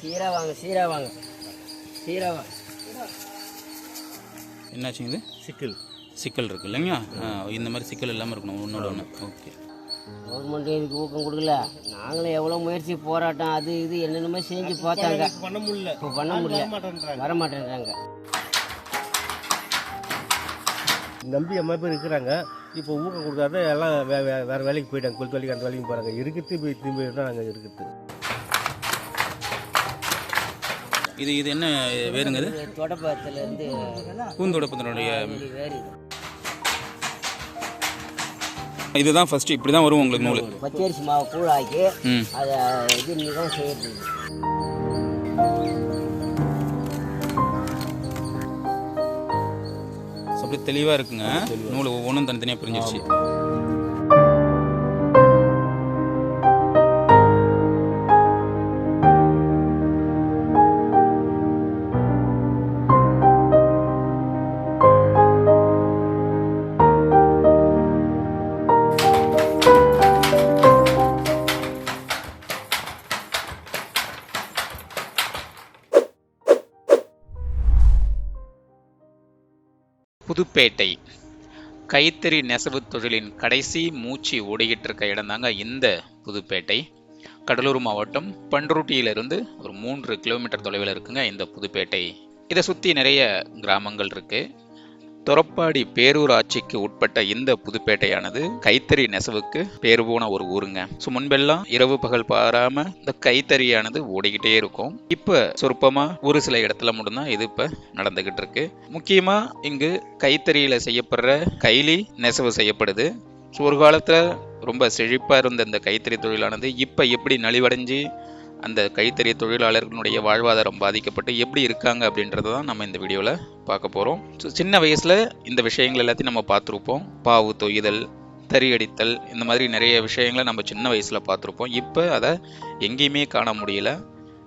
சீரா வாங்க சீரா வாங்க. சீரா வாங்க என்னாச்சுங்க இது? சிக்கல். சிக்கல் இருக்கு இல்லைங்க ஆ, இந்த மாதிரி சிக்கல் இல்லாமல் இருக்கணும் ஒன்றோட ஒன்று ஓகே. கவர்மெண்ட் இதுக்கு ஊக்கம் கொடுக்கல. நாங்களும் எவ்வளோ முயற்சி போராட்டம் அது இது என்னென்னமோ செஞ்சு பார்த்தாங்க. பண்ண முடியல? இப்போ பண்ண முடியல. வர மாட்டேன்றாங்க. நம்பி அம்மா பேர் இருக்கிறாங்க. இப்போ ஊக்கம் கொடுக்காத எல்லாம் வே வே வேறு வேலைக்கு போயிட்டாங்க. கொளுத்து வேலைக்கு அந்த வேலைக்கு போகிறாங்க இருக்குது போய் திரும்பி தான் நாங்கள் இருக்குது. இது இது என்ன வேறுங்க இது? தொடப்பத்துலேருந்து பூந்தொடப்பத்தினுடைய வேறு இதுதான் ஃபர்ஸ்ட் இப்படி தான் வரும் உங்களுக்கு நூல். பச்சரிசி மாவு கூழாக்கி அதை இது தான் செய்யறது. ஸோ அப்படியே தெளிவாக இருக்குங்க. நூல் ஒவ்வொன்றும் தனித்தனியாக பிரிஞ்சிருச்சு. புதுப்பேட்டை. கைத்தறி நெசவு தொழிலின் கடைசி மூச்சு ஓடிக்கிட்டு இருக்க இடம்தாங்க இந்த புதுப்பேட்டை. கடலூர் மாவட்டம் பண்ருட்டியிலிருந்து ஒரு மூன்று கிலோமீட்டர் தொலைவில் இருக்குங்க இந்த புதுப்பேட்டை. இதை சுற்றி நிறைய கிராமங்கள் இருக்குது தொரப்பாடி பேரூராட்சிக்கு உட்பட்ட இந்த புதுப்பேட்டையானது கைத்தறி நெசவுக்கு பேர் போன ஒரு ஊருங்க. ஸோ முன்பெல்லாம் இரவு பகல் பாராம இந்த கைத்தறியானது ஓடிக்கிட்டே இருக்கும். இப்ப சொற்பமா ஒரு சில இடத்துல மட்டும்தான் இது இப்ப நடந்துகிட்டு இருக்கு. முக்கியமா இங்கு கைத்தறியில செய்யப்படுற கைலி நெசவு செய்யப்படுது. ஸோ ஒரு காலத்துல ரொம்ப செழிப்பா இருந்த இந்த கைத்தறி தொழிலானது இப்ப எப்படி நலிவடைஞ்சு அந்த கைத்தறி தொழிலாளர்களுடைய வாழ்வாதாரம் பாதிக்கப்பட்டு எப்படி இருக்காங்க அப்படின்றத தான் நம்ம இந்த வீடியோவில் பார்க்க போகிறோம் ஸோ சின்ன வயசில் இந்த விஷயங்கள் எல்லாத்தையும் நம்ம பார்த்துருப்போம். பாவு தொய்தல் தறி அடித்தல் இந்த மாதிரி நிறைய விஷயங்களை நம்ம சின்ன வயசில் பார்த்துருப்போம். இப்போ அதை எங்கேயுமே காண முடியல.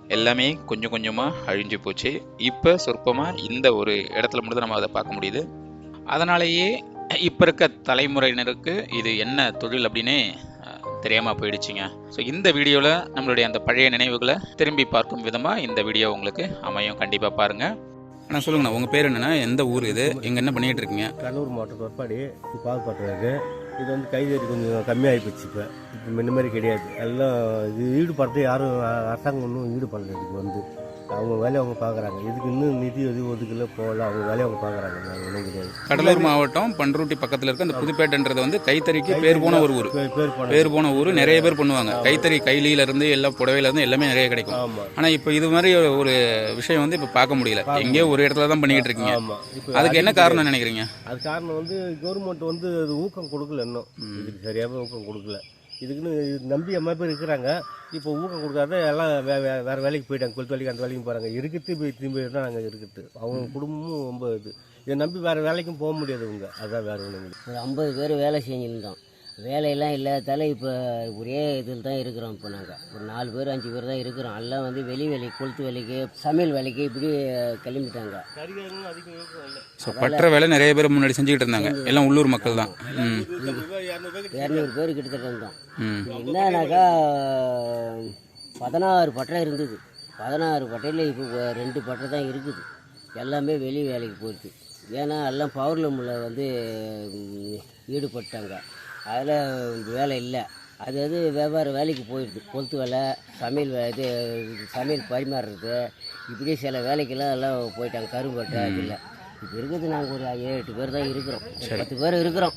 எல்லாமே கொஞ்சம் கொஞ்சமாக அழிஞ்சு போச்சு. இப்போ சொற்பமாக இந்த ஒரு இடத்துல மட்டும் நம்ம அதை பார்க்க முடியுது. அதனாலேயே இப்போ இருக்க தலைமுறையினருக்கு இது என்ன தொழில் அப்படின்னே அஹ், தெரியாம போயிடுச்சுங்க. ஸோ இந்த வீடியோவில் நம்மளுடைய அந்த பழைய நினைவுகளை திரும்பி பார்க்கும் விதமாக இந்த வீடியோ உங்களுக்கு அமையும். கண்டிப்பாக பாருங்க. அண்ணா சொல்லுங்கண்ணா உங்கள் பேர் என்னண்ணா? எந்த ஊர் இது? எங்கே என்ன பண்ணிட்டு இருக்கீங்க? கடலூர் மாவட்டம் தொற்பாடி பாகுபட்டுறது இது வந்து கைதறி கொஞ்சம் கம்மியாகி போச்சு இப்போ. இப்போ முன்ன மாதிரி கிடையாது. எல்லாம் இது ஈடுபடுறது யாரும் அரசாங்கம் ஒன்றும் ஈடுபடல இதுக்கு வந்து. அவங்க வேலையை அவங்க பார்க்குறாங்க. இதுக்கு இன்னும் நிதி எதுவும் ஒதுக்கல போகல அவங்க வேலையை அவங்க பார்க்குறாங்க. ஒன்றும் கிடையாது. கடலூர் மாவட்டம் பண்ருட்டி பக்கத்தில் இருக்க அந்த புதுப்பேட்டைன்றது வந்து கைத்தறிக்கு பேர் போன ஒரு ஊர். பேர் போன பேர் போன ஊர். நிறைய பேர் பண்ணுவாங்க. கைத்தறி கைலியில இருந்து எல்லாம் புடவையில இருந்து எல்லாமே நிறைய கிடைக்கும். ஆனால் இப்போ இது மாதிரி ஒரு விஷயம் வந்து இப்போ பார்க்க முடியல. எங்கேயோ ஒரு இடத்துல தான் பண்ணிக்கிட்டு இருக்கீங்க. அதுக்கு என்ன காரணம் நினைக்கிறீங்க? அது காரணம் வந்து கவர்மெண்ட் வந்து அது ஊக்கம் கொடுக்கல இன்னும். இதுக்கு சரியாகவே ஊக்கம் கொடுக்கல. இதுக்குன்னு இது நம்பி அம்மா பேர் இருக்கிறாங்க. இப்போ ஊக்கம் கொடுக்காத எல்லாம் வே வே வேறு வேலைக்கு போயிட்டாங்க. கொளுத்து வேலைக்கு அந்த வேலைக்கும் போகிறாங்க இருக்குது போய் திரும்பி தான் நாங்கள் இருக்குது அவங்க குடும்பமும் ரொம்ப இது. இதை நம்பி வேறு வேலைக்கும் போக முடியாது இவங்க. அதான் வேறு ஒன்றும் ஒரு ஐம்பது பேர் வேலை செஞ்சுருந்தோம். வேலையெல்லாம் இல்லாதால இப்போ ஒரே இதில் தான் இருக்கிறோம் இப்போ நாங்கள் ஒரு நாலு பேர் அஞ்சு பேர் தான் இருக்கிறோம். எல்லாம் வந்து வெளி வேலைக்கு கொளுத்து வேலைக்கு சமையல் வேலைக்கு இப்படி கிளம்பிட்டாங்க. ஸோ பற்ற வேலை நிறைய பேர் முன்னாடி செஞ்சுக்கிட்டு இருந்தாங்க. எல்லாம் உள்ளூர் மக்கள் தான். ம். இரநூறு பேர் கிட்டத்தட்ட இருந்தோம் என்னன்னாக்கா பதினாறு பட்டறை இருந்தது. பதினாறு பட்டையில் இப்போ ரெண்டு பட்டறை தான் இருக்குது. எல்லாமே வெளி வேலைக்கு போயிடுது ஏன்னா எல்லாம் பவர்லூமில் வந்து ஈடுபட்டாங்க. அதில் வேலை இல்லை. அது அது வெவ்வேறு வேலைக்கு போயிடுது. கொளுத்து வேலை சமையல் வே- இது சமையல் பரிமாறுறது. இப்படி சில வேலைக்கெல்லாம் எல்லாம் போயிட்டாங்க. கரும்பட்டை இல்லை. இப்போ இருக்கிறது நாங்கள் ஒரு ஏழு எட்டு பேர் தான் இருக்கிறோம். பத்து பேர் இருக்கிறோம்.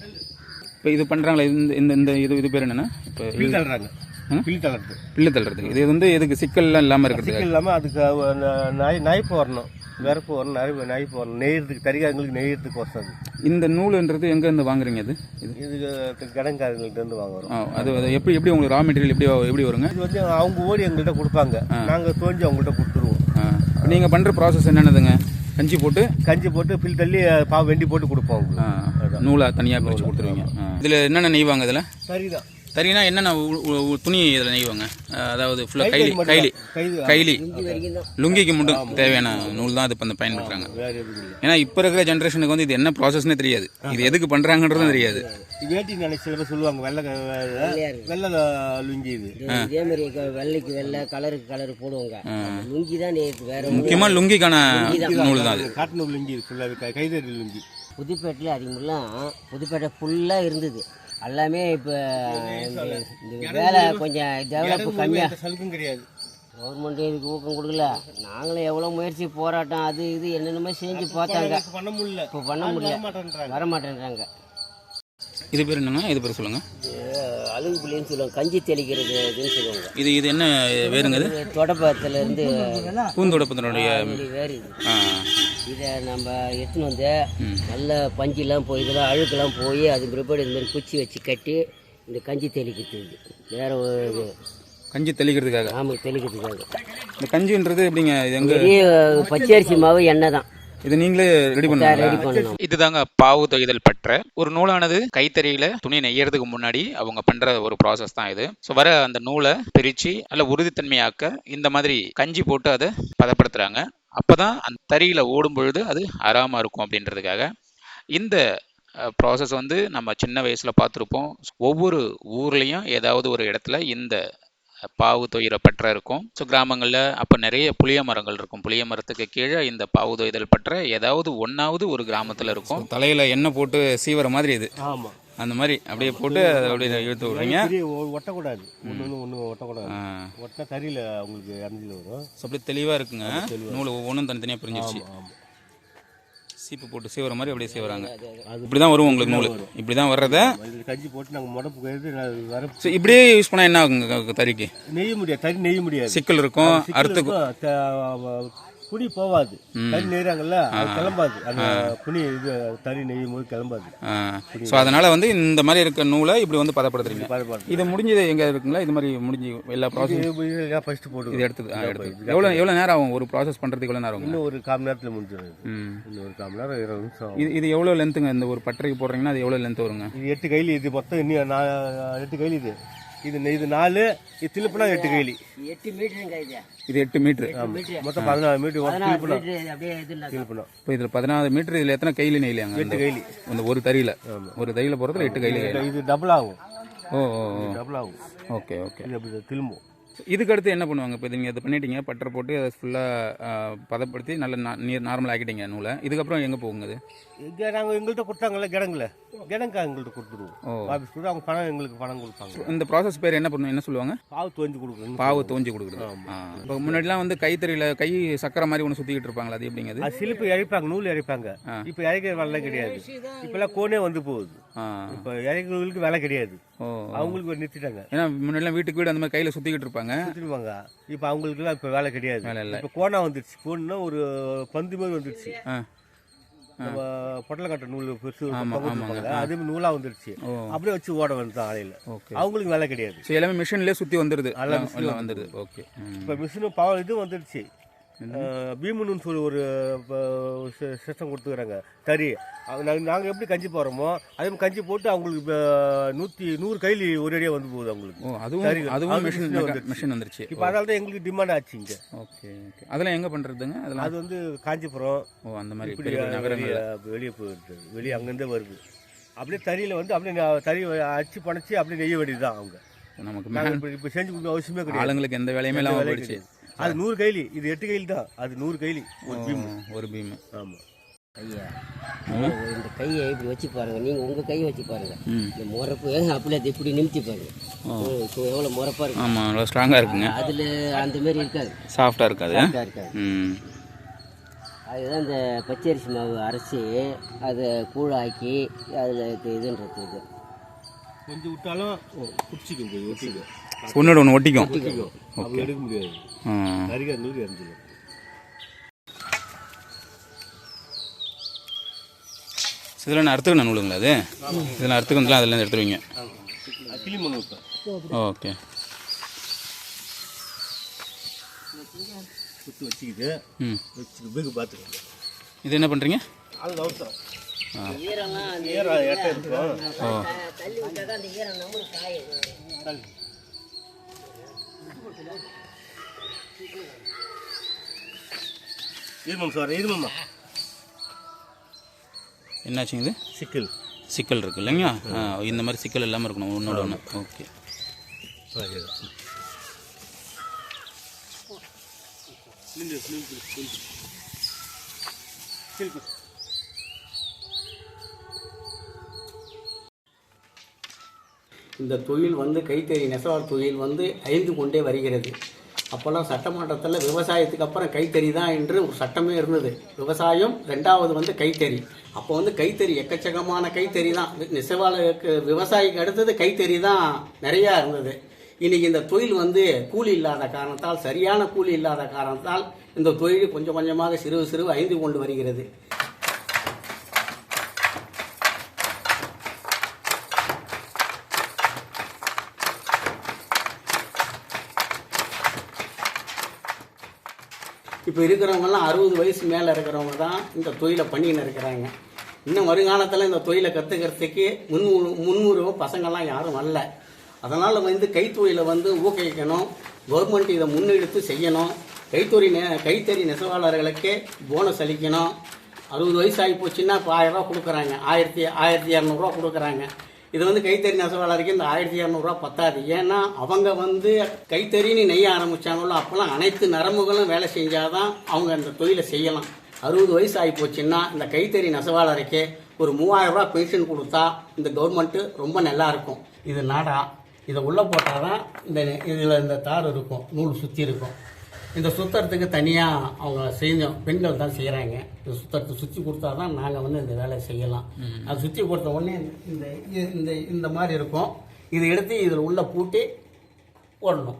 இப்போ இது பண்ணுறாங்களே இந்த இந்த இந்த இது இது பேர் என்னன்னா? இப்போ தள்ளுறாங்க. பில் தள்ளுறது. பில்லு தள்ளுறது. இது வந்து எதுக்கு? சிக்கல்லாம் இல்லாமல் இருக்கிறதுக்கு. சிக்கல் இல்லாமல் அதுக்கு நாய் நாய்ப்பு வரணும் நெருப்பு வரணும் நெருப்பு நாய்ப்பு வரணும் நெய்யறதுக்கு தறிகாரங்களுக்கு நெய்யறதுக்கு வசதி. இந்த நூலுன்றது எங்கேருந்து வாங்குறீங்க அது? இது? இதுக்கு கடன்காரங்கள்ட்ட இருந்து வாங்குறோம். அது அது எப்படி எப்படி உங்களுக்கு ரா மெட்டீரியல் எப்படி எப்படி வருங்க? இது வந்து அவங்க ஓடி எங்கள்கிட்ட கொடுப்பாங்க நாங்கள் தோஞ்சி அவங்கள்ட்ட கொடுத்துருவோம். நீங்கள் பண்ணுற ப்ராசஸ் என்னென்னதுங்க? கஞ்சி போட்டு கஞ்சி போட்டு பில் தள்ளி பாவு வெண்டி போட்டு கொடுப்போம். ஆ, அவங்களுக்கு நூலை தனியாக பிரித்து கொடுத்துருவீங்க. இதில் என்னென்ன நெய்வாங்க இதில்? சரிதான் தறினா என்னென்ன துணி இதில் நெய்வாங்க. அதாவது ஃபுல்லாக கைலி கைலி கைலி. லுங்கிக்கு மட்டும் தேவையான நூல் தான் இது பண்ண பயன்படுத்துறாங்க. ஏன்னா இப்போ இருக்கிற ஜென்ரேஷனுக்கு வந்து இது என்ன ப்ராசஸ்னே தெரியாது. இது எதுக்கு பண்ணுறாங்கன்றதும் தெரியாது. வேட்டி நினைச்சு சில பேர் சொல்லுவாங்க வெள்ளை. வெள்ளை லுங்கி இது. இது மாதிரி வெள்ளைக்கு வெள்ளை கலருக்கு கலர் போடுவாங்க. லுங்கி தான் நேற்று வேற முக்கியமாக லுங்கிக்கான நூல் தான் அது. காட்டன் லுங்கி ஃபுல்லாக கைதறி லுங்கி. புதுப்பேட்டில் அதிகமெல்லாம் புதுப்பேட்டை ஃபுல்லாக இருந்தது. எல்லாமே இப்போ இந்த வேலை கொஞ்சம் டெவலப் கம்மியாக சலுக்கும் கிடையாது. கவர்மெண்ட் இதுக்கு ஊக்கம் கொடுக்கல. நாங்களும் எவ்வளோ முயற்சி போராட்டம் அது இது என்னென்னமோ செஞ்சு பார்த்தாங்க. பண்ண முடியல. இப்போ பண்ண முடியல. மாட்டேன்றாங்க வர மாட்டேன்றாங்க. இது பேர் என்னங்க இது பேர் சொல்லுங்கள் அழுகு புள்ளின்னு சொல்லுவாங்க. கஞ்சி தெளிக்கிறது இதுன்னு சொல்லுவாங்க. இது இது என்ன வேறுங்க இது? இது தொடப்பத்துல இருந்து பூந்தொடப்பத்தினுடைய வேறு இது. இதை நம்ம எடுத்துன்னு வந்து நல்ல பஞ்செல்லாம் போய் இதெல்லாம் அழுக்கெல்லாம் போய் அது பிற்பாடு இந்த மாதிரி குச்சி வச்சு கட்டி இந்த கஞ்சி தெளிக்கிறது. வேற ஒரு இது. கஞ்சி தெளிக்கிறதுக்காக? ஆமாம் தெளிக்கிறதுக்காக. இந்த கஞ்சின்றது எப்படிங்க? இது எங்க? பச்சரிசி மாவு எண்ணெய் தான். இது நீங்களே ரெடி பண்ணணும். இதுதாங்க பாவு தொய்தல் பற்ற. ஒரு நூலானது கைத்தறியில துணி நெய்யறதுக்கு முன்னாடி அவங்க பண்ற ஒரு ப்ராசஸ் தான் இது. ஸோ வர அந்த நூலை பிரிச்சு நல்ல உறுதித்தன்மையாக்க இந்த மாதிரி கஞ்சி போட்டு அதை பதப்படுத்துறாங்க. அப்பதான் அந்த தறியில ஓடும் பொழுது அது அறாம இருக்கும் அப்படின்றதுக்காக இந்த ப்ராசஸ் வந்து நம்ம சின்ன வயசுல பார்த்துருப்போம். ஒவ்வொரு ஊர்லயும் ஏதாவது ஒரு இடத்துல இந்த பாவு தொய்கிற பற்ற இருக்கும். ஸோ கிராமங்களில் அப்போ நிறைய புளிய மரங்கள் இருக்கும். புளிய மரத்துக்கு கீழே இந்த பாவு தொய்தல் பற்ற ஏதாவது ஒன்றாவது ஒரு கிராமத்தில் இருக்கும். தலையில் எண்ணெய் போட்டு சீவர மாதிரி இது. ஆமாம் அந்த மாதிரி அப்படியே போட்டு அதை அப்படியே இழுத்து விடுறீங்க. ஒட்டக்கூடாது. ஒன்று ஒன்று ஒட்டக்கூடாது. ஆ. ஒட்டினா தறியில் உங்களுக்கு அரைஞ்சில் வரும். ஸோ அப்படியே தெளிவாக இருக்குங்க. நூல் ஒவ்வொன்றும் தனித்தனியாக பிரிஞ்சிருச்சு. சீப்பு போட்டு சீவர மாதிரி அப்படியே சீவராங்க இப்படி தான் வரும் உங்களுக்கு நூல். இப்படி தான் வர்றத கஞ்சி போட்டு நாங்கள் முடப்பு ஸோ இப்படியே யூஸ் பண்ணால் என்ன ஆகுங்க தறிக்கு? நெய்ய முடியாது தறி நெய்ய முடியாது. சிக்கல் இருக்கும் அறுத்து துணி போவாது. தறி நெய்றாங்கல்ல கிளம்பாது. அந்த துணி இது தறி நெய்யும் போது கிளம்பாது ஸோ அதனால வந்து இந்த மாதிரி இருக்க நூலை இப்படி வந்து பதப்படுத்துறீங்க. இது முடிஞ்சது எங்க இருக்குங்களா? இது மாதிரி முடிஞ்சு எல்லா ப்ராசஸ் ஃபர்ஸ்ட் போட்டு இது எடுத்து எவ்வளோ எவ்வளோ நேரம் ஆகும்? ஒரு ப்ராசஸ் பண்ணுறதுக்கு எவ்வளோ நேரம் ஆகும்? இன்னும் ஒரு கால் மணி நேரத்தில் முடிஞ்சிடும் இது. ம். இன்னும் ஒரு கால் மணி நேரம் இருபது நிமிஷம். இது இது எவ்வளோ லென்த்துங்க இந்த ஒரு பட்டறைக்கு போடுறீங்கன்னா அது எவ்வளோ லென்த் வருங்க? இது எட்டு கைலி இது மொத்தம் இன்னும் எட்டு கைலி இது. இது இது நாலு இது திருப்பினா எட்டு கைலி. எட்டு மீட்டருங்க இது? இது எட்டு மீட்ரு மொத்தம் பதினாலு மீட்டர். திருப்பினா இப்போ இதில் பதினாறு மீட்டர் இதில் எத்தனை கையில் நெய்லாங்க எட்டு கைலி. அந்த ஒரு தறியில். ஒரு தறியில் போகிறதுல எட்டு கையில் இது- டபுள் ஆகும். Oh oh oh. டபுள் ஆகும். Okay okay. திரும்பும். இதுக்கு அடுத்து என்ன பண்ணுவாங்க? இப்போ நீங்கள் இதை பண்ணிட்டீங்க பட்டரை போட்டு அதை ஃபுல்லாக பதப்படுத்தி நல்ல நீர் நார்மல் ஆக்கிட்டீங்க நூலை. இதுக்கப்புறம் எங்கே போகுங்க அது இங்கே நாங்கள் எங்கள்கிட்ட கொடுத்தாங்கல்ல கிடங்குல. கிடங்கா எங்கள்கிட்ட கொடுத்துருவோம். ஓ. ஆஃபீஸ் கொடுத்து அவங்க பணம் எங்களுக்கு பணம் கொடுப்பாங்க இந்த ப்ராசஸ் பேர் என்ன பண்ணுவோம் என்ன சொல்லுவாங்க? பாவு தோஞ்சு கொடுக்குறோம் பாவு தோஞ்சி கொடுக்குறது. இப்போ முன்னாடிலாம் வந்து கைத்தறியில் கை சக்கரை மாதிரி ஒன்று சுற்றிக்கிட்டு இருப்பாங்களா? அது எப்படிங்க அது சிலிப்பு இழைப்பாங்க நூல் இழைப்பாங்க இப்போ இழைக்கிற வேலை கிடையாது. இப்போல்லாம் கோனே வந்து போகுது. இப்போ இழைக்கிறவங்களுக்கு வேலை கிடையாது. அவங்களுக்கு ஒரு நிறுத்திட்டாங்க. ஏன்னா முன்னாடிலாம் வீட்டுக்கு வீடு அந்த மாதிரி கையில் சுற்றிக்கிட்டு இருப்பாங்க. சுற்றிடுவாங்க இப்போ அவங்களுக்குலாம் இப்போ வேலை கிடையாது. வேலை இல்லை. இப்போ கோனா வந்துடுச்சு கோன்னா ஒரு பந்து மாதிரி வந்துடுச்சு ஆ நம்ம பொட்டலக்கட்டை நூல் பெருசு அதே வந்துடுச்சு ஓ. அப்படியே வச்சு ஓட வந்து ஆலையில் அவங்களுக்கு வேலை கிடையாது. எல்லாமே மிஷின்லேயே சுற்றி வந்துடுது எல்லாம் எல்லாம் எல்லாம் வந்துடுது ஓகே. இப்போ மிஷினும் பவர் இது வந்துடுச்சு பீமுன்னு சொல்லி ஒரு சிஸ்டம் கொடுத்துக்கிறாங்க. தறி நாங்கள் எப்படி கஞ்சி போடுறோமோ அதே மாதிரி கஞ்சி போட்டு அவங்களுக்கு இப்போ நூற்றி நூறு கைலி ஒரேடியாக வந்து போகுது அவங்களுக்கு. அதுவும் அதுவும் அது மிஷின். மிஷின் வந்துருச்சு. இப்போ அதனால தான் எங்களுக்கு டிமாண்ட் ஆச்சு இங்கே. Okay okay. அதெல்லாம் எங்கே பண்ணுறதுங்க அதெல்லாம் அது வந்து காஞ்சிபுரம். ஓ அந்த மாதிரி இப்படி வெளியே போயிடுது. வெளியே அங்கேருந்தே வருது. அப்படியே தறியில் வந்து அப்படியே தறி அடிச்சு பணச்சி அப்படியே நெய்ய வேண்டியது தான் அவங்க நமக்கு இப்போ செஞ்சு கொடுக்க அவசியமே கிடையாது. ஆளுங்களுக்கு எந்த வேலையுமே இல்லாமல் போயிடுச்சு. அது நூறு கைலி. இது எட்டு கைலி தான் அது நூறு கைலி. ஒரு பீம். ஒரு பீம். ஆமாம் கையை இந்த கையை இப்படி வச்சு பாருங்க. நீங்க உங்க கையை வச்சு பாருங்க. இந்த முறப்பு அப்படியே அதை இப்படி நிமித்தி பாருங்க. இப்போ எவ்வளோ முறப்பா இருக்கு? ஆமாம் நல்லா ஸ்ட்ராங்காக இருக்குங்க. அதுல அந்த மாதிரி இருக்காது. சாஃப்டாக இருக்காது. இருக்காது. அதுதான் இந்த பச்சரிசி மாவு அரைச்சி அதை கூழாக்கி அதில் இதுன்றது இது. கொஞ்சம் விட்டாலும் பிடிச்சிக்கும் போய் ஒட்டிக்கும் ஒன்றோட ஒன்று ஒட்டிக்கும் அப்படி எடுக்க முடியாது. நரிக்க நூறு இறந்துடும் இதெல்லாம் நான் அறுத்துக்கணும் நூலுங்களா அது இதெல்லாம் அறுத்துக்கணும்லாம் அதில் எடுத்துருவீங்க ஓகே வச்சுக்கிட்டு ம் வச்சுட்டு பார்த்துக்கோங்க இது என்ன பண்ணுறீங்க அது அவசரம் ஓ இருமம் சார் இருமம்மா. என்னாச்சுங்க இது? சிக்கல். சிக்கல் இருக்கு இல்லைங்களா? இந்த மாதிரி சிக்கல் இல்லாமல் இருக்கணும் ஒன்றோட ஒன்று ஓகே. இந்த தொழில் வந்து கைத்தறி நெசவாளர் தொழில் வந்து அழிந்து கொண்டே வருகிறது. அப்போல்லாம் சட்டமன்றத்தில் விவசாயத்துக்கு அப்புறம் கைத்தறி தான் என்று ஒரு சட்டமே இருந்தது. விவசாயம் ரெண்டாவது வந்து கைத்தறி. அப்போ வந்து கைத்தறி எக்கச்சக்கமான கைத்தறி தான். நெசவாளருக்கு விவசாயிக்கு அடுத்தது கைத்தறி தான் நிறையா இருந்தது. இன்றைக்கி இந்த தொழில் வந்து கூலி இல்லாத காரணத்தால் சரியான கூலி இல்லாத காரணத்தால் இந்த தொழில் கொஞ்சம் கொஞ்சமாக சிறு சிறு அழிந்து கொண்டு வருகிறது. இப்போ இருக்கிறவங்கலாம் அறுபது வயசு மேலே இருக்கிறவங்க தான் இந்த தொழிலை பண்ணின்னு இருக்கிறாங்க. இன்னும் வருங்காலத்தில் இந்த தொழிலை கற்றுக்கிறதுக்கு முன் முன்னுரிமை பசங்கள்லாம் யாரும் வரல. அதனால் வந்து கைத்தொழிலை வந்து ஊக்குவிக்கணும். கவர்மெண்ட் இதை முன்னெடுத்து செய்யணும். கைத்தொழில் நெ கைத்தறி நெசவாளர்களுக்கு போனஸ் அளிக்கணும். அறுபது வயசு ஆகி போச்சுன்னா இப்போ ஆயிரரூவா கொடுக்குறாங்க. ஆயிரத்தி ஆயிரத்தி இரநூறுவா கொடுக்குறாங்க. இது வந்து கைத்தறி நெசவாளருக்கு இந்த ஆயிரத்தி இரநூறுவா பத்தாது. ஏன்னா அவங்க வந்து கைத்தறின்னு நெய்ய ஆரம்பிச்சாங்களோ அப்போல்லாம் அனைத்து நரம்புகளும் வேலை செஞ்சாதான் அவங்க அந்த தொழிலை செய்யலாம். அறுபது வயசு ஆகி போச்சுன்னா இந்த கைத்தறி நெசவாளருக்கு ஒரு மூவாயிரம் ரூபா பென்ஷன் கொடுத்தா இந்த கவர்மெண்ட்டு ரொம்ப நல்லா இருக்கும். இது நாடா? இதை உள்ளே போட்டால் தான் இந்த இதில் இந்த தார் இருக்கும் நூல் சுற்றி இருக்கும். இந்த சுத்தறதுக்கு தனியாக அவங்க செஞ்சோம் பெண்கள் தான் செய்கிறாங்க இந்த சுத்தறத்தை சுற்றி கொடுத்தா தான் நாங்கள் வந்து இந்த வேலையை செய்யலாம். அது சுற்றி கொடுத்த உடனே இந்த இந்த இந்த மாதிரி இருக்கும். இதை எடுத்து இதில் உள்ள பூட்டி போடணும்.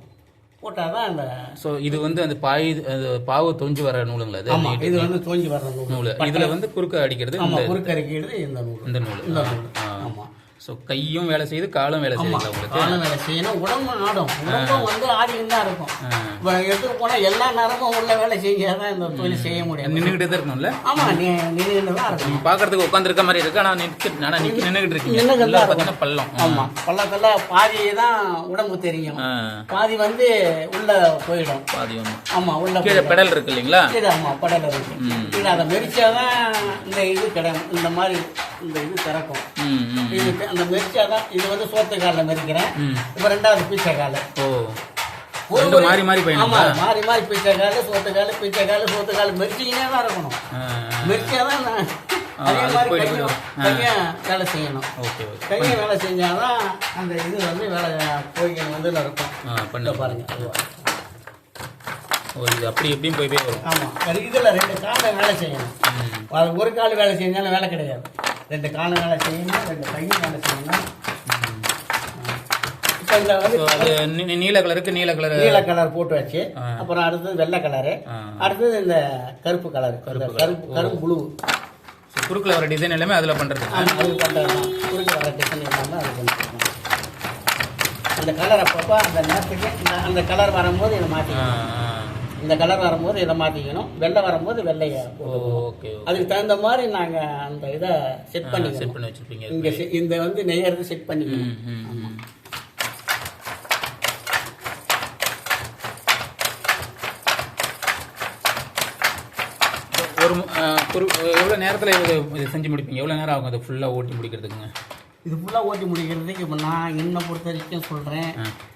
போட்டால் தான் அந்த ஸோ இது வந்து அந்த பாய் அது பாவு தொஞ்சு வர நூலுங்களா இது ஆமாம் இது வந்து தோஞ்சி வர்ற நூல். நூல். இதில் வந்து குறுக்க அடிக்கிறது ஆமாம் குறுக்கறிக்கிறது இந்த நூல். இந்த நூல். இந்த நூல். ஆமாம் ஸோ கையும் வேலை செய்யுது காலும் வேலை செய்யுது உங்களுக்கு? காலம் வேலை செய்யணும் உடம்பு ஆடும். உடம்பும் வந்து ஆடிக்கிட்டு தான் இருக்கும் எடுத்துட்டு போனால் எல்லா நேரமும் உள்ள வேலை செஞ்சாதான் இந்த தொழில் செய்ய முடியும். நின்றுக்கிட்டே தான் இருக்கணும்ல ஆமாம் நீ நின்று தான் இருக்கணும் பார்க்கறதுக்கு உட்காந்துருக்க மாதிரி இருக்கு. ஆனால் நிற்க ஆனால் நிற்க நின்றுக்கிட்டு இருக்கீங்க. பார்த்தீங்கன்னா பள்ளம். ஆமாம் பள்ளத்தில் பாதி தான் உடம்பு தெரியும். பாதி வந்து உள்ள போயிடும். பாதி ஒன்று ஆமாம் உள்ள கீழே. பெடல் இருக்கு இல்லைங்களா? கீழே ஆமாம் படல இருக்கு. கீழே அதை மெரிச்சாதான் இந்த இது கிடைக்கும். இந்த மாதிரி இந்த இது திறக்கும். அந்த மெரிச்சாதான் இது வந்து சோத்து காலில் மெரிக்கிறேன் இப்போ ரெண்டாவது பீச்சை காலை. ஓ. ஒரு மாறி மாறி பயணங்களா மாறி மாறி பீச்சை காலு சோத்து காலு பீச்சை காலு சோத்து காலு மெரிச்சிக்கினே தான் இருக்கணும். நான் ஆ, அதே மாதிரி கையும். கையும் வேலை செய்யணும். Okay okay. கையும் வேலை செஞ்சாதான் அந்த இது வந்து வேலை போய்க்கு வந்து இருக்கும். பண்ணு பாருங்க. இது அப்படி எப்படியும் போய் போய் வரும். ஆமா அது இதுல ரெண்டு காலம் வேலை செய்யணும். ஒரு கால் வேலை செஞ்சாலும் வேலை கிடையாது. ரெண்டு காலம் வேலை செய்யணும் ரெண்டு கையும் வேலை செய்யணும். இப்போ இந்த வந்து நீல கலருக்கு நீல கலர். நீல கலர் போட்டு வச்சு அப்புறம் அடுத்தது வெள்ளை கலரு. அடுத்தது இந்த கருப்பு கலர். கருப்பு கருப்பு புழு குறுக்கில் வர டிசைன் எல்லாமே அதில் பண்ணுறது அது பண்ணுறது தான் குறுக்கு வர டிசைன் இல்லாமல் அது பண்ணிருக்கோம் அந்த கலர் அப்பப்போ அந்த நேரத்துக்கு அந்த கலர் வரும்போது இதை மாற்றிக்கணும் இந்த கலர் வரும்போது இதை மாற்றிக்கணும் வெள்ளை வரும்போது வெள்ளையை ஓகே அதுக்கு தகுந்த மாதிரி நாங்கள் அந்த இதை செட் செட் பண்ணிக்கணும். பண்ணி வச்சிருப்பீங்க. இங்கே இந்த வந்து நெய்யறது செட் பண்ணிக்கணும். ஒரு ஒரு எவ்வளோ நேரத்தில் இது இது செஞ்சு முடிப்பீங்க? எவ்வளோ நேரம் ஆகும் அதை ஃபுல்லாக ஓட்டி முடிக்கிறதுக்குங்க? இது ஃபுல்லாக ஓட்டி முடிக்கிறதுக்கு இப்போ நான் என்னை பொறுத்த வரைக்கும் சொல்கிறேன்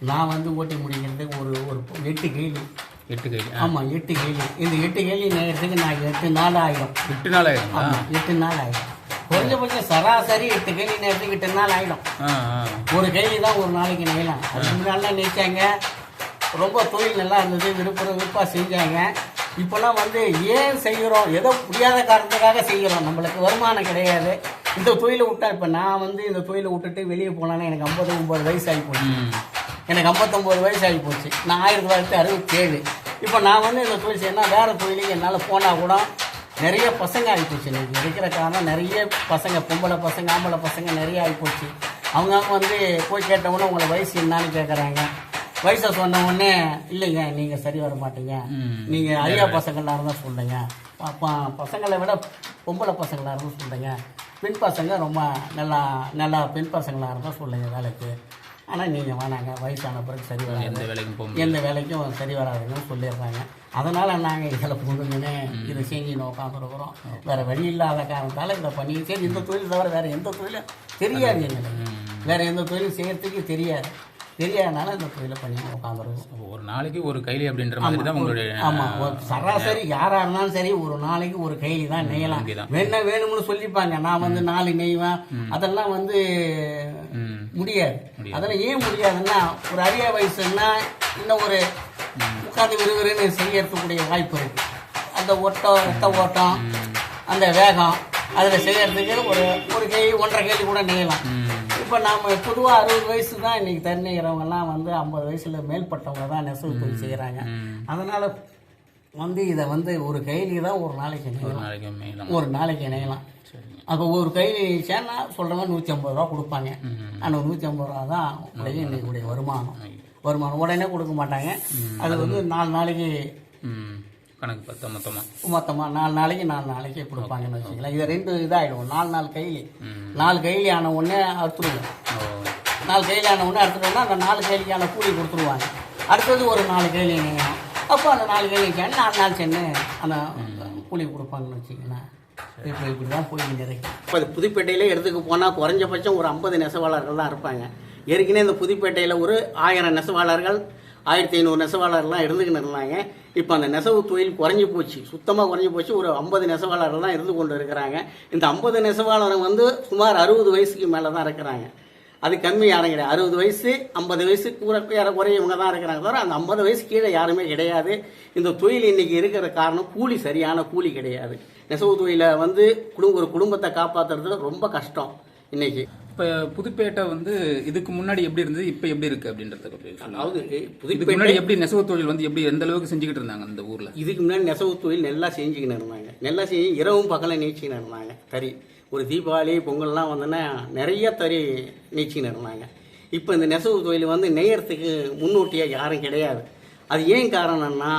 நான் வந்து ஓட்டி முடிக்கிறதுக்கு ஒரு ஒரு எட்டு கேள்வி எட்டு கேஜி ஆமாம் எட்டு கேள்வி. இந்த எட்டு கேள்வி நேரத்துக்கு நான் எட்டு நாள் ஆகிடும் எட்டு நாள் ஆயிடுங்களா ஆமாம் எட்டு நாள் ஆகிடும் குறைஞ்சபட்சம் சராசரி எட்டு கேள்வி நேரத்துக்கு எட்டு நாள் ஆகிடும் ஒரு கேள்வி தான் ஒரு நாளைக்கு நெய்யலாம் அதுக்கு முன்னாடிலாம் நினைச்சாங்க ரொம்ப தொழில் நல்லா இருந்தது விழுப்புரம் விற்பா செஞ்சாங்க. இப்போல்லாம் வந்து ஏன் செய்கிறோம்? ஏதோ முடியாத காரணத்துக்காக செய்கிறோம். நம்மளுக்கு வருமானம் கிடையாது. இந்த தொழிலை விட்டா இப்போ நான் வந்து இந்த தொழிலை விட்டுட்டு வெளியே போனாலும் எனக்கு ஐம்பது ஒம்பது வயசு ஆகி போச்சு. எனக்கு ஐம்பத்தொம்போது வயசு ஆகி போச்சு. நான் ஆயிரத்தி தொள்ளாயிரத்தி அறுபத்தேழு. இப்போ நான் வந்து இந்த தொழில் செய்யணும் வேறு தொழிலுக்கு என்னால் போனால் கூட நிறைய பசங்க ஆகிப்போச்சு இன்னைக்கு இருக்கிற காரணம் நிறைய பசங்க பொம்பளை பசங்க ஆம்பளை பசங்க நிறைய ஆகிப்போச்சு அவங்க அவங்க வந்து போய் கேட்ட உடனே உங்களை வயசு என்னன்னு கேட்குறாங்க வயசை சொன்ன உடனே இல்லைங்க நீங்கள் சரி வர மாட்டீங்க. நீங்கள் ஐயா பசங்களாக இருந்தால் சொல்லுங்க. பசங்களை விட பொம்பளை பசங்களாக இருந்தால் சொல்லுங்க. பெண் பசங்க ரொம்ப நல்லா நல்லா பெண் பசங்களாக இருந்தால் சொல்லுங்க வேலைக்கு. ஆனால் நீங்கள் வேணாங்க. வயசான பிறகு சரி வராது. எந்த வேலைக்கும் போக முடியாது. எந்த வேலைக்கும் சரி வராதுன்னு சொல்லிடுறாங்க. அதனால் நாங்கள் இதில் புகுந்துங்கன்னு இதை செஞ்சு உட்காந்துருக்குறோம் வேறு வழி இல்லாத காரணத்தால் இதை பண்ணி சரி இந்த தொழில் தவிர வேறு எந்த தொழிலும் தெரியாது எங்களுக்கு. வேறு எந்த தொழிலும் செய்யறதுக்கு தெரியாது. தெரியாதனால இந்த தொழிலை பண்ணி உட்காந்துருக்கோம் ஒரு நாளைக்கு ஒரு கைலி அப்படின்ற மாதிரி தான் உங்களுடைய ஆமாம் சராசரி யாராக இருந்தாலும் சரி ஒரு நாளைக்கு ஒரு கைலி தான் நெய்யலாம். வேணா வேணும்னு சொல்லிப்பாங்க. நான் வந்து நாலு நெய்வேன். அதெல்லாம் வந்து. முடியாது. அதெல்லாம் ஏன் முடியாதுன்னா ஒரு அரிய வயசுன்னா இன்னும் ஒரு உட்காந்து விறுவிறுன்னு செய்யறதுக்குரிய வாய்ப்பு இருக்கு. அந்த ஓட்டம் ரத்த ஓட்டம் அந்த வேகம் அதில் செய்யறதுக்கு ஒரு ஒரு கை ஒன்றரை கேள்வி கூட நெய்யலாம் இப்போ நாம பொதுவாக அறுபது வயசு தான் இன்னைக்கு தண்ணீரவங்கெல்லாம் வந்து ஐம்பது வயசுல மேல்பட்டவங்க தான் நெசவு தொழில் செய்கிறாங்க அதனால வந்து இதை வந்து ஒரு கைலி தான் ஒரு நாளைக்கு ஒரு நெய்யலாம் ஒரு நாளைக்கு இணையலாம். அப்போ ஒரு கைலி சேனா சொல்கிறவங்க நூற்றி ஐம்பது ரூபா கொடுப்பாங்க. அந்த நூற்றி ஐம்பது ரூபா தான் உடைய இன்னைக்குடைய வருமானம். வருமானம் உடனே கொடுக்க மாட்டாங்க. அது வந்து நாலு நாளைக்கு கணக்கு பார்த்தா மொத்தமாக மொத்தமாக நாலு நாளைக்கு நாலு நாளைக்கு கொடுப்பாங்கன்னு வச்சுக்கலாம் இது ரெண்டு இதாகிடும் நாலு நாலு கைலி. நாலு கைலி ஆன உடனே அறுத்துருவோம் ஓ. நாலு கைலி ஆன உடனே அறுத்துட்டோம்னா அந்த நாலு கைலிக்கான கூலி கொடுத்துருவாங்க. அடுத்தது ஒரு நாலு கைலி அப்போ அந்த நாலு கைலி சென்னு நாலு நாள் சென்னு அந்த கூலி கொடுப்பாங்கன்னு வச்சுக்கலாம் இப்போ இப்படி தான் புதுப்பேட்டையில இடத்துக்கு போனால் குறைஞ்சபட்சம் ஒரு ஐம்பது நெசவாளர்கள் தான் இருப்பாங்க. ஏற்கனவே இந்த புதுப்பேட்டையில் ஒரு ஆயிரம் நெசவாளர்கள் ஆயிரத்தி ஐநூறு நெசவாளர்லாம் இருந்துக்கின்னு இருந்தாங்க. இப்போ அந்த நெசவு தொழில் குறைஞ்சி போச்சு. சுத்தமாக குறைஞ்சி போச்சு. ஒரு ஐம்பது நெசவாளர்கள் தான் இருந்து கொண்டு இருக்கிறாங்க. இந்த ஐம்பது நெசவாளர் வந்து சுமார் அறுபது வயசுக்கு மேலே தான் இருக்கிறாங்க. அது கம்மி யாரும் கிடையாது. அறுபது வயசு ஐம்பது வயசு கூட ஏறக்குறைய இவங்க தான் இருக்கிறாங்க தவிர அந்த ஐம்பது வயசு கீழே யாருமே கிடையாது. இந்த தொழில் இன்னைக்கு இருக்கிற காரணம் கூலி சரியான கூலி கிடையாது. நெசவு தொழிலை வந்து குடும்ப ஒரு குடும்பத்தை காப்பாற்றுறது ரொம்ப கஷ்டம் இன்னைக்கு. இப்போ புதுப்பேட்டை வந்து இதுக்கு முன்னாடி எப்படி இருந்தது இப்போ எப்படி இருக்கு அப்படின்றதுக்கு. அதாவது இதுக்கு முன்னாடி எப்படி நெசவு தொழில் வந்து எப்படி எந்த அளவுக்கு செஞ்சுக்கிட்டு இருந்தாங்க அந்த ஊர்ல? இதுக்கு முன்னாடி நெசவு தொழில் நல்லா செஞ்சுக்கின்னு இருந்தாங்க. நல்லா செஞ்சு இரவும் பகலும் நீச்சிக்கின்னு இருந்தாங்க. தறி ஒரு தீபாவளி பொங்கல்லாம் வந்தோன்னா நிறைய தறி நீச்சின்னு இருந்தாங்க. இப்போ இந்த நெசவு தொழில் வந்து நெய்யறதுக்கு முன்னோட்டியாக யாரும் கிடையாது. அது ஏன் காரணம்னா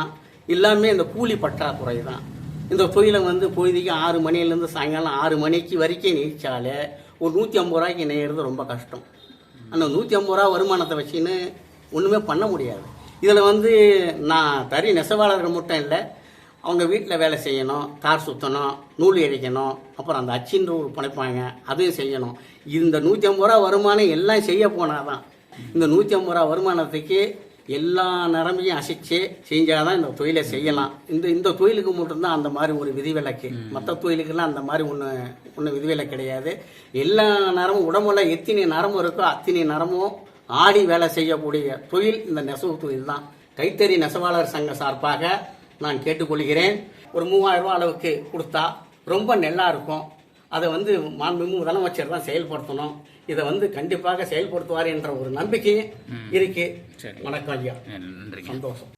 எல்லாமே இந்த கூலி பற்றாக்குறை தான். இந்த தொழிலை வந்து பொழுதுக்கு ஆறு மணிலேருந்து சாயங்காலம் ஆறு மணிக்கு வரைக்கும் நீச்சாலே ஒரு நூற்றி ஐம்பது ரூபாய்க்கு நெய்யறது ரொம்ப கஷ்டம். அந்த நூற்றி ஐம்பது ரூபா வருமானத்தை வச்சுன்னு ஒன்றுமே பண்ண முடியாது. இதில் வந்து நான் தறி நெசவாளர்கள் மட்டும் இல்லை அவங்க வீட்டில் வேலை செய்யணும் தார் சுற்றணும் நூல் இழைக்கணும் அப்புறம் அந்த அச்சின்ற ஒரு படைப்பாங்க அதையும் செய்யணும். இந்த நூற்றி ஐம்பது ரூபா வருமானம் எல்லாம் செய்ய போனால் தான் இந்த நூற்றி ஐம்பது ரூபா வருமானத்துக்கு எல்லா நிறமையும் அசைச்சு செஞ்சாதான் இந்த தொழிலை செய்யலாம். இந்த இந்த தொழிலுக்கு மட்டும்தான் அந்த மாதிரி ஒரு விதிவிலக்கு. மற்ற தொழிலுக்கெல்லாம் அந்த மாதிரி ஒன்று ஒன்றும் விதிவிலக்கு கிடையாது. எல்லா நரமும் உடம்புல எத்தனை நரம்பு இருக்கோ அத்தனை நரமும் ஆடி வேலை செய்யக்கூடிய தொழில் இந்த நெசவு தொழில் தான் கைத்தறி நெசவாளர் சங்க சார்பாக நான் கேட்டுக்கொள்கிறேன். ஒரு மூவாயிரம் ரூபாய் அளவுக்கு கொடுத்தா ரொம்ப நல்லா இருக்கும். அதை வந்து மாண்புமிகு முதலமைச்சர் தான் செயல்படுத்தணும். இதை வந்து கண்டிப்பாக செயல்படுத்துவார் என்ற ஒரு நம்பிக்கை இருக்கு. வணக்கம் ஐயா. நன்றிங்க. சந்தோஷம்.